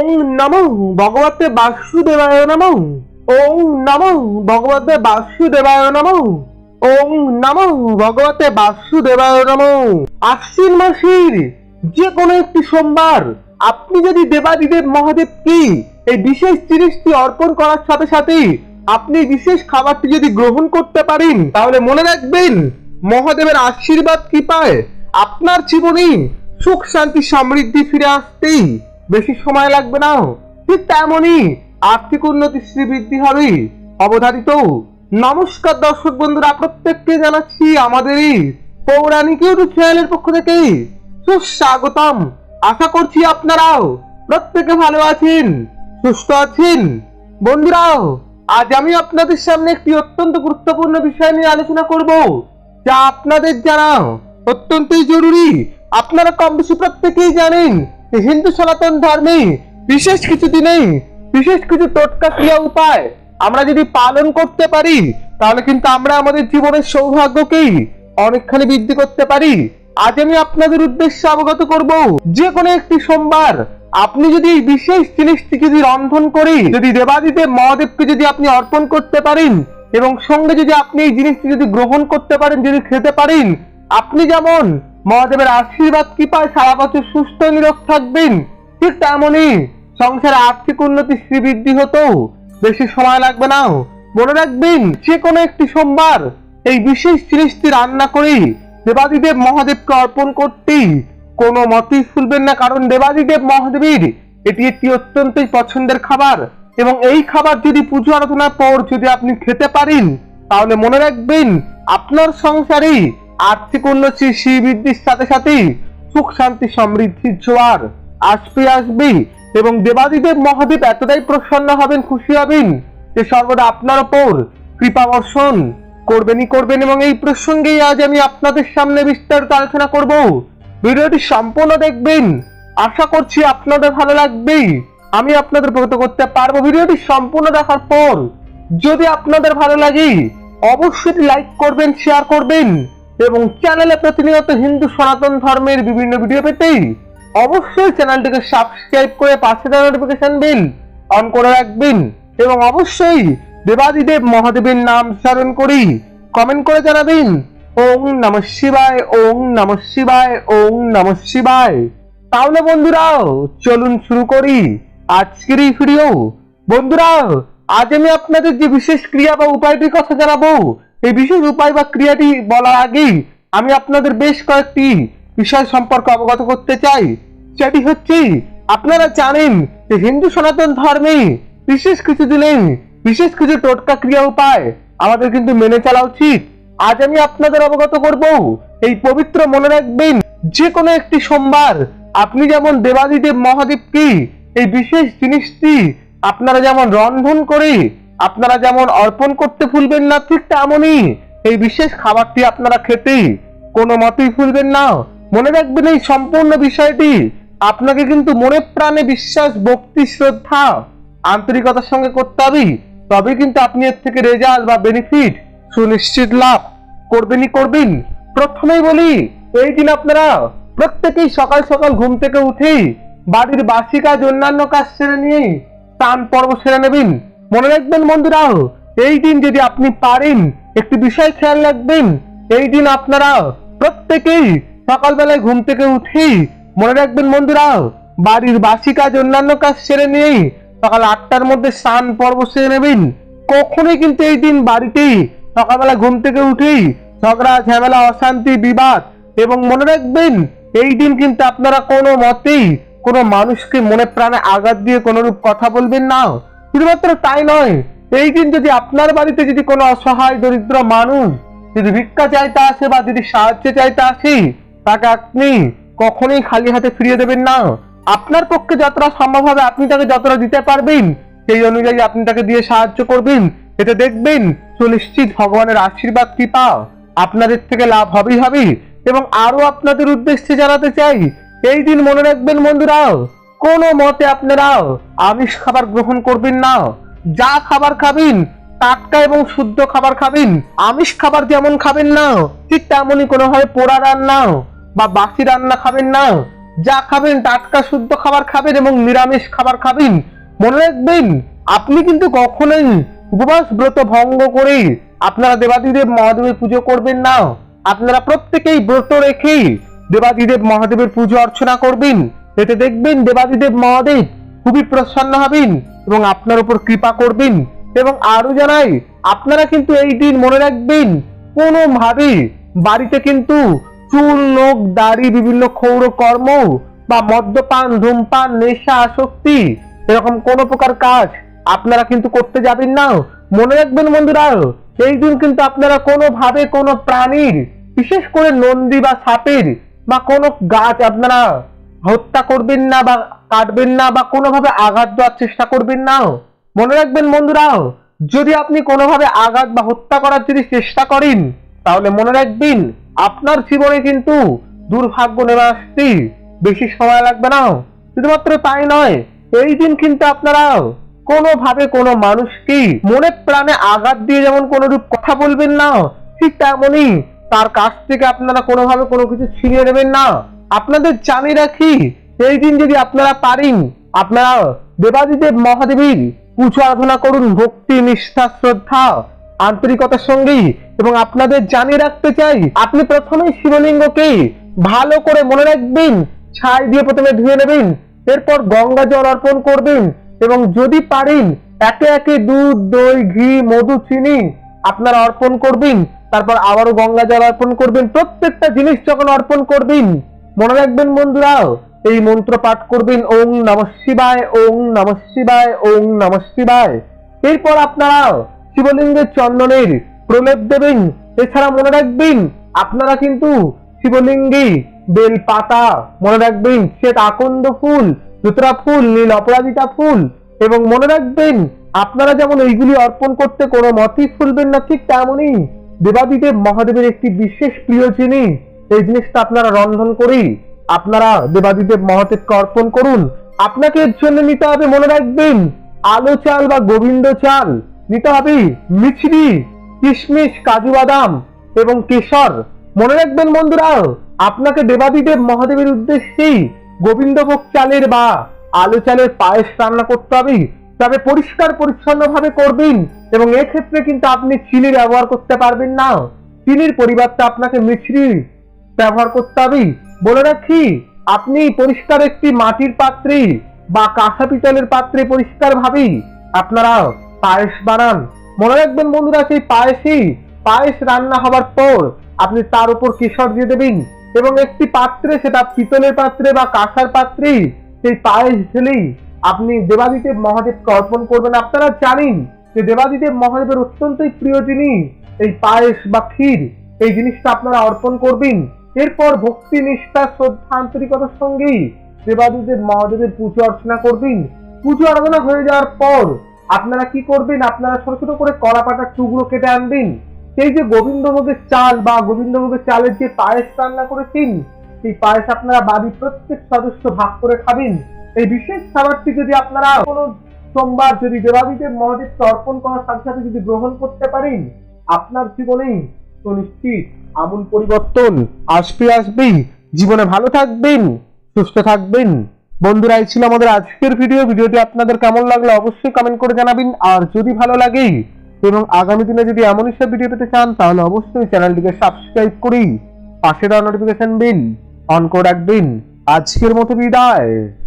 ওং নমঃ ভগবতে বাসুদেবায় নমঃ। ওং নমঃ ভগবতে বাসুদেবায় নমঃ। ওং নমঃ ভগবতে বাসুদেবায় নমঃ। আশ্বিন মাসের যে কোনো একটি সোমবার আপনি যদি দেবাদিদেব মহাদেবকে এই বিশেষ জিনিসটি অর্পণ করার সাথে সাথে আপনি বিশেষ খাবারটি যদি গ্রহণ করতে পারেন, তাহলে মনে রাখবেন মহাদেবের আশীর্বাদ কৃপায় আপনার জীবনে সুখ শান্তি সমৃদ্ধি ফিরে আসতেই বেশি সময় লাগবে না। ঠিক তেমনই আর্থিক উন্নতি শ্রীবৃদ্ধি হবে। অবধারিত। নমস্কার দর্শক বন্ধুরা, প্রত্যেককে জানাচ্ছি আমাদের এই পৌরাণিক ইউটিউব চ্যানেলের পক্ষ থেকে সুস্বাগতম। আশা করছি আপনারাও প্রত্যেকে ভালো আছেন, সুস্থ আছেন। বন্ধুরাও, আজ আমি আপনাদের সামনে একটি অত্যন্ত গুরুত্বপূর্ণ বিষয় নিয়ে আলোচনা করব, যা আপনাদের জানা অত্যন্তই জরুরি। আপনারা কম বেশি প্রত্যেকেই জানেন হিন্দু সনাতন ধর্মে বিশেষ কিছু দিনে বিশেষ কিছু টোটকা ক্রিয়া উপায় আমরা যদি পালন করতে পারি, তাহলে কিন্তু আমরা আমাদের জীবনের সৌভাগ্যকেই অনেকখানি বৃদ্ধি করতে পারি। আজ আমি আপনাদের উদ্দেশ্যে অবগত করব, যে কোনো একটি সোমবার আপনি যদি এই বিশেষ জিনিসটি যদি রন্ধন করে, যদি দেবাদিদেব মহাদেবকে যদি আপনি অর্পণ করতে পারেন এবং সঙ্গে যদি আপনি এই জিনিসটি যদি গ্রহণ করতে পারেন, যদি খেতে পারেন, আপনি যেমন মহাদেবের আশীর্বাদ, কৃপায় সারা বছর সুস্থ নিরোগ থাকবেন। ঠিক তেমনই সংসারে আর্থিক উন্নতি শ্রীবৃদ্ধি হতো বেশি সময় লাগবে না। মনে রাখবেন যে কোনো একটি সোমবার এই বিশেষ জিনিসটি রান্না করে দেবাদিদেব মহাদেবকে অর্পণ করতেই কোনো মতেই ভুলবেন না। কারণ দেবাদিদেব মহাদেবের এটি একটি অত্যন্তই পছন্দের খাবার এবং এই খাবার যদি পুজো আরাধনার পর যদি আপনি খেতে পারেন, তাহলে মনে রাখবেন আপনার সংসারে আর্থিক উন্নতি শ্রীবৃদ্ধির সাথে সাথেই সুখ, শান্তি সমৃদ্ধির জোয়ার আসবে আসবে এবং দেবাদিদেব মহাদেব এতটাই প্রসন্ন হবেন, খুশি হবেন যে সর্বদা আপনার ওপর কৃপা বর্ষণ করবেনই করবেন এবং এই প্রসঙ্গেই আজ আমি আপনাদের সামনে বিস্তারিত আলোচনা করব। ভিডিওটি সম্পূর্ণ দেখবেন। আশা করছি আপনাদের ভালো লাগবে আমি আপনাদের প্রগত করতে পারব। ভিডিওটি সম্পূর্ণ দেখার পর যদি আপনাদের ভালো লাগে, অবশ্যই লাইক করবেন শেয়ার করবেন। এবং চ্যানেলে প্রতিনিয়ত হিন্দু সনাতন ধর্মের বিভিন্ন ভিডিও পেতে অবশ্যই চ্যানেলটিকে সাবস্ক্রাইব করে পাশে দেওয়া নোটিফিকেশন বিল অন করে রাখবেন এবং অবশ্যই দেবাদিদেব মহাদেবের নাম স্মরণ করি কমেন্ট করে জানাবেন, ওং নম শিবায়, ওং নম শিবায়, ওং নম শিবায়। তাহলে বন্ধুরাও চলুন শুরু করি আজকের এই ভিডিও বন্ধুরা, আজ আমি আপনাদের যে বিশেষ ক্রিয়া বা উপায়টির কথা জানাব এই বিশেষ উপায় বা ক্রিয়াটি বলার আগেই আমি আপনাদের বেশ কয়েকটি বিষয় সম্পর্কে অবগত করতে চাই। সেটি হচ্ছে, আপনারা জানেন যে হিন্দু সনাতন ধর্মে বিশেষ কিছু দিনে বিশেষ কিছু টোটকা ক্রিয়া উপায় আমাদের কিন্তু মেনে চলা উচিত। আজ আমি আপনাদের অবগত করব, এই পবিত্র মনে রাখবেন যে কোনো একটি সোমবার আপনি যেমন দেবাদিদেব মহাদেবকে এই বিশেষ জিনিসটি আপনারা যেমন রন্ধন করে আপনারা যেমন অর্পণ করতে ভুলবেন না, ঠিক তেমনই এই বিশেষ খাবারটি আপনারা খেতেই কোনো মতেই ভুলবেন না। মনে রাখবেন এই সম্পূর্ণ বিষয়টি আপনাকে কিন্তু মনে প্রাণে বিশ্বাস, ভক্তি, শ্রদ্ধা, আন্তরিকতার সঙ্গে করতে হবে। তবে কিন্তু আপনি এর থেকে রেজাল্ট বা বেনিফিট সুনিশ্চিত লাভ করবেনই করবেন। প্রথমেই বলি, এই দিন আপনারা প্রত্যেকেই সকাল সকাল ঘুম থেকে উঠেই বাড়ির বাসি কাজ, অন্যান্য কাজ সেরে নিয়ে স্নান পর্ব সেরে নেবেন। মনে রাখবেন বন্ধুরাও এই দিন যদি আপনি পারেন, একটি বিষয় খেয়াল রাখবেন, এই দিন আপনারা প্রত্যেকেই সকালবেলায় ঘুম থেকে উঠেই মনে রাখবেন বন্ধুরাও বাড়ির বাসি কাজ, অন্যান্য কাজ সেরে নিয়েই সকাল আটটার মধ্যে স্নান পর্ব সেরে নেবেন। কখনোই কিন্তু এই দিন বাড়িতেই সকালবেলা ঘুম থেকে উঠেই ঝগড়া, ঝামেলা, অশান্তি, বিবাদ এবং মনে রাখবেন, এই দিন কিন্তু আপনারা কোনো মতেই কোনো মানুষকে মনে প্রাণে আঘাত দিয়ে কোনোরূপ কথা বলবেন না। শুধুমাত্র তাই নয়, এই দিন যদি আপনার বাড়িতে যদি কোনো অসহায় দরিদ্র মানুষ যদি ভিক্ষা চাইতে আসে বা যদি সাহায্য চাইতে আসে, তাকে আপনি কখনোই খালি হাতে ফিরিয়ে দেবেন না। আপনার পক্ষে যতটা সম্ভব হবে আপনি তাকে যতটা দিতে পারবেন, সেই অনুযায়ী আপনি তাকে দিয়ে সাহায্য করবেন। এটা দেখবেন সুনিশ্চিত ভগবানের আশীর্বাদ, কৃপা আপনাদের থেকে লাভ হবেই হবে। এবং আরও আপনাদের উদ্দেশ্যে জানাতে চাই, এই দিন মনে রাখবেন বন্ধুরাও কোনো মতে আপনারা আমিষ খাবার গ্রহণ করবেন না। যা খাবার খাবেন, টাটকা এবং শুদ্ধ খাবার খাবেন, আমিষ খাবার যেমন খাবেন না, ঠিক তেমনই কোনোভাবে পোড়া রান্না বা বাসি রান্না খাবেন না। যা খাবেন, টাটকা, শুদ্ধ খাবার খাবেন এবং নিরামিষ খাবার খাবেন। মনে রাখবেন, আপনি কিন্তু কখনোই উপবাস ব্রত ভঙ্গ করে আপনারা দেবাদিদেব মহাদেবের পুজো করবেন না। আপনারা প্রত্যেকেই ব্রত রেখেই দেবাদিদেব মহাদেবের পুজো অর্চনা করবেন। এতে দেখবেন দেবাদিদেব মহাদেব খুবই প্রসন্ন হবেন এবং আপনার উপর কৃপা করবেন এবং আরও জানাই, আপনারা কিন্তু এই দিন মনে রাখবেন, কোনোভাবে বাড়িতে কিন্তু চুল, নখ, দাড়ি, বিভিন্ন ক্ষৌর কর্ম বা মদ্যপান, ধূমপান, নেশা, আসক্তি এরকম কোনো প্রকার কাজ আপনারা কিন্তু করতে যাবেন না। মনে রাখবেন বন্ধুরা, এই দিন কিন্তু আপনারা কোনোভাবে কোনো প্রাণীর, বিশেষ করে নন্দী বা সাপের বা কোনো গাছ আপনারা হত্যা করবেন না বা কাটবেন না বা কোনোভাবে আঘাত দেওয়ার চেষ্টা করবেন না। মনে রাখবেন বন্ধুরাও যদি আপনি কোনোভাবে আঘাত বা হত্যা করার যদি চেষ্টা করেন, তাহলে মনে রাখবেন আপনার জীবনে কিন্তু দুর্ভাগ্য নেমে আসতে বেশি সময় লাগবে না। শুধুমাত্র তাই নয়, এই দিন কিন্তু আপনারা কোনোভাবে কোনো মানুষকে মনে প্রাণে আঘাত দিয়ে যেমন কোনো রূপ কথা বলবেন না, ঠিক তেমনই তার কাছ থেকে আপনারা কোনোভাবে কোনো কিছু ছিনিয়ে নেবেন না। আপনাদের জানিয়ে রাখি, এই দিন যদি আপনারা পারেন, আপনারা দেবাদিদেব মহাদেবীর পুজো আরাধনা করুন, ভক্তি, নিষ্ঠা, শ্রদ্ধা, আন্তরিকতার সঙ্গেই। এবং আপনাদের জানিয়ে রাখতে চাই, আপনি প্রথমেই শিবলিঙ্গকে ভালো করে মনে রাখবেন, ছাই দিয়ে প্রথমে ধুয়ে নেবেন, এরপর গঙ্গা জল অর্পণ করবেন। এবং যদি পারেন, একে একে দুধ, দই, ঘি, মধু, চিনি আপনারা অর্পণ করবেন। তারপর আবারও গঙ্গা জল অর্পণ করবেন। প্রত্যেকটা জিনিস যখন অর্পণ করবেন মনে রাখবেন বন্ধুরা, এই মন্ত্র পাঠ করবেন, ওং নম শিবায়, ওং নম শিবায়, ওং নম শিবায়। এরপর আপনারা শিবলিঙ্গের চন্দনের প্রলেপ দেবেন। এছাড়া মনে রাখবেন, আপনারা কিন্তু শিবলিঙ্গে বেল পাতা মনে রাখবেন, শ্বেত আকন্দ ফুল দুতরা ফুল, নীল অপরাজিতা ফুল, এবং মনে রাখবেন, আপনারা যেমন এইগুলি অর্পণ করতে কোনো মতই ফুলবেন না, ঠিক তেমনই দেবাদিদেব মহাদেবের একটি বিশেষ প্রিয় জিনিস এই জিনিসটা আপনারা রন্ধন করেই আপনারা দেবাদিদেব মহাদেবকে অর্পণ করুন। আপনাকে এর জন্য নিতে হবে, মনে রাখবেন, আলো চাল বা গোবিন্দ চাল। নিতে হবে মিছরি, কিশমিশ, কাজু বাদাম এবং কেশর। মনে রাখবেন বন্ধুরা, আপনাকে দেবাদিদেব মহাদেবের উদ্দেশ্যেই গোবিন্দভোগ চালের বা আলু চালের পায়েস রান্না করতে হবে। তবে পরিষ্কার পরিচ্ছন্ন ভাবে করবেন এবং এক্ষেত্রে কিন্তু আপনি চিনি ব্যবহার করতে পারবেন না। চিনির পরিবর্তে আপনাকে মিছরি ব্যবহার করতে হবে। বলে রাখি, আপনি পরিষ্কার একটি মাটির পাত্রে বা কাঁসা পিতলের পাত্রে পরিষ্কার ভাবেই আপনারা পায়েস বানান। মনে রাখবেন বন্ধুরা, সেই পায়েসই পায়েস রান্না হবার পর আপনি তার উপর কেশর দিয়ে দেবেন এবং একটি পাত্রে সেটা পিতলের পাত্রে বা কাঁসার পাত্রে সেই পায়েস ঢেলেই আপনি দেবাদিদেব মহাদেবকে অর্পণ করবেন। আপনারা জানেন যে দেবাদিদেব মহাদেবের অত্যন্তই প্রিয় জিনিস এই পায়েস বা ক্ষীর, এই জিনিসটা আপনারা অর্পণ করবেন। এরপর ভক্তি, নিষ্ঠা, শ্রদ্ধা, আন্তরিকতার সঙ্গেই দেবাদিদেব মহাদেবের পুজো অর্চনা করবেন। পুজো আরাধনা হয়ে যাওয়ার পর আপনারা কি করবেন? আপনারা ছোট ছোট করে কলা পাতার টুকরো কেটে আনবেন। সেই যে গোবিন্দভোগের চাল বা গোবিন্দভোগের চালের যে পায়েস রান্না করেছেন, সেই পায়েস আপনারা বাড়ির প্রত্যেক সদস্য ভাগ করে খাবেন। এই বিশেষ খাবারটি যদি আপনারা কোনো সোমবার যদি দেবাদিদেব মহাদেবকে অর্পণ করার সাথে সাথে যদি গ্রহণ করতে পারেন, আপনার জীবনেই তো নিশ্চিত আমূল পরিবর্তন। আসবে, আসবেই। জীবনে ভালো থাকবেন, সুস্থ থাকবেন। বন্ধুরা, এই ছিল আমাদের আজকের ভিডিও ভিডিওটি আপনাদের কেমন লাগল অবশ্যই কমেন্ট করে জানাবেন। আর যদি ভালো লাগে এবং আগামী দিনে যদি এমনই সব ভিডিও পেতে চান, তাহলে অবশ্যই চ্যানেলটিকে সাবস্ক্রাইব করি পাশে দেওয়া নোটিফিকেশন বিল অন করে রাখবেন। আজকের মতো বিদায়।